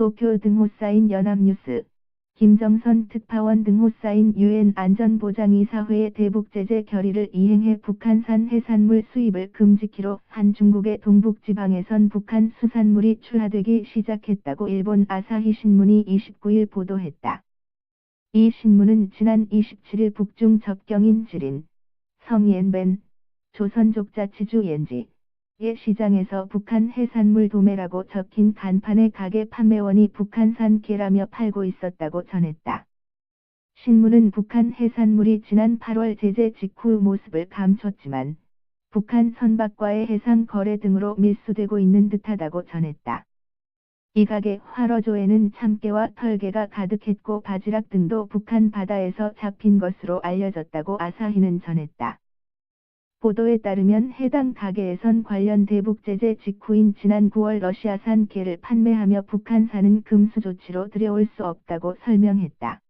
도쿄 등 호 사인 연합뉴스 김정선 특파원 등 호 사인 유엔 안전보장이사회의 대북제재 결의를 이행해 북한산 해산물 수입을 금지키로 한 중국의 동북지방에선 북한 수산물이 출하되기 시작했다고 일본 아사히 신문이 29일 보도했다. 이 신문은 지난 27일 북중 접경인 지린, 성옌벤, 조선족자치주 옌지, 의 시장에서 북한 해산물 도매라고 적힌 간판의 가게 판매원이 북한산 게라며 팔고 있었다고 전했다. 신문은 북한 해산물이 지난 8월 제재 직후 모습을 감췄지만 북한 선박과의 해상 거래 등으로 밀수되고 있는 듯하다고 전했다. 이 가게 화러조에는 참깨와 털개가 가득했고 바지락 등도 북한 바다에서 잡힌 것으로 알려졌다고 아사히는 전했다. 보도에 따르면 해당 가게에선 관련 대북 제재 직후인 지난 9월 러시아산 게를 판매하며 북한산은 금수 조치로 들여올 수 없다고 설명했다.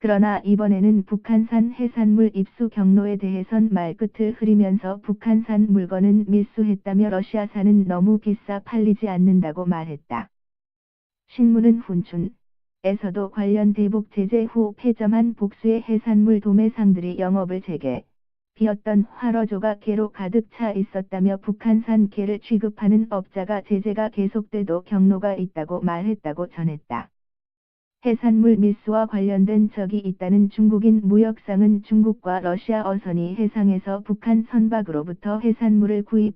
그러나 이번에는 북한산 해산물 입수 경로에 대해선 말끝을 흐리면서 북한산 물건은 밀수했다며 러시아산은 너무 비싸 팔리지 않는다고 말했다. 신문은 훈춘, 에서도 관련 대북 제재 후 폐점한 복수의 해산물 도매상들이 영업을 재개, 비었던 화러조가 개로 가득 차 있었다며 북한산 개를 취급하는 업자가 제재가 계속돼도 경로가 있다고 말했다고 전했다. 해산물 밀수와 관련된 적이 있다는 중국인 무역상은 중국과 러시아 어선이 해상에서 북한 선박으로부터 해산물을 구입,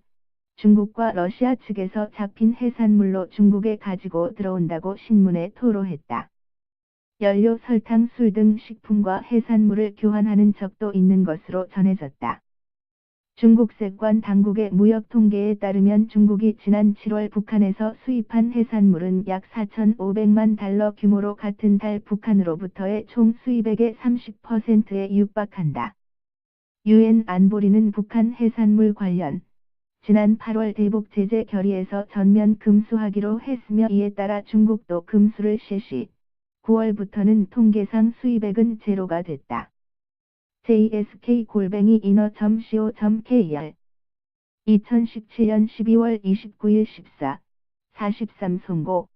중국과 러시아 측에서 잡힌 해산물로 중국에 가지고 들어온다고 신문에 토로했다. 연료, 설탕, 술 등 식품과 해산물을 교환하는 적도 있는 것으로 전해졌다. 중국 세관 당국의 무역 통계에 따르면 중국이 지난 7월 북한에서 수입한 해산물은 약 4,500만 달러 규모로 같은 달 북한으로부터의 총 수입액의 30%에 육박한다. 유엔 안보리는 북한 해산물 관련 지난 8월 대북 제재 결의에서 전면 금수하기로 했으며 이에 따라 중국도 금수를 실시, 9월부터는 통계상 수입액은 제로가 됐다. jsk-inner.co.kr 2017년 12월 29일 14, 43 송고